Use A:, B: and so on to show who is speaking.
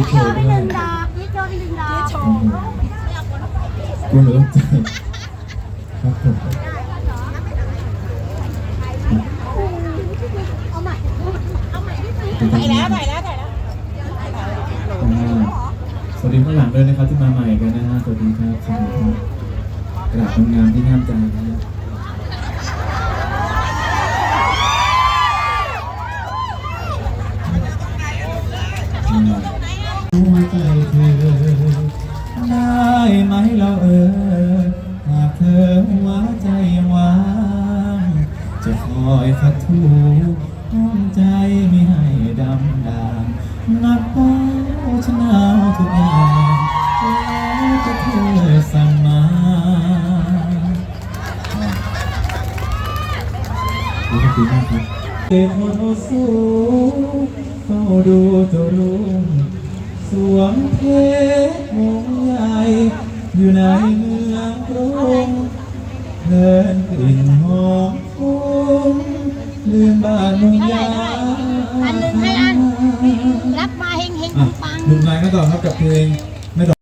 A: ยิ้มโช
B: โชว์
A: ว์
B: ไป
A: ด้
B: ห
A: วย
B: นึ่งดอกยิ้มโชว์ไปหนึ่งดอกโชว์
A: กลัวหนูต้องใจครับผม
B: เอาใหม่เอาใหม่ที่สุด
C: ถ่ายแล้วถ่ายแล้วถ่ายแล้ว
A: สวัสดีข้างหลังด้วยนะครับที่มาใหม่กันนะฮะสวัสดีครับสวัสดีครับกราษงามที่งามใจนะฮะอืม หัวใจเธอได้ไหมเราเออหากเธอหัวใจยังว่างจะคอยทักทูห้องใจไม่ให้ดำดางนักเป้าชนาวทุกอย่างแล้วจะเธอสั่งมาขอบคุณมากครับเด็กคนสูงเฝ้าดูตัวรุ่ง สวงเทพชรมงใหญ่อยู่ในเมืองกรุงเพลินกลิ่นหอมฟุ้งลืมบ้านเมืองยา
B: อันหนึ่งให้อัน รับมาเฮงเฮงปัง
A: หนุ่มนายก็ต่อครับกับเพลง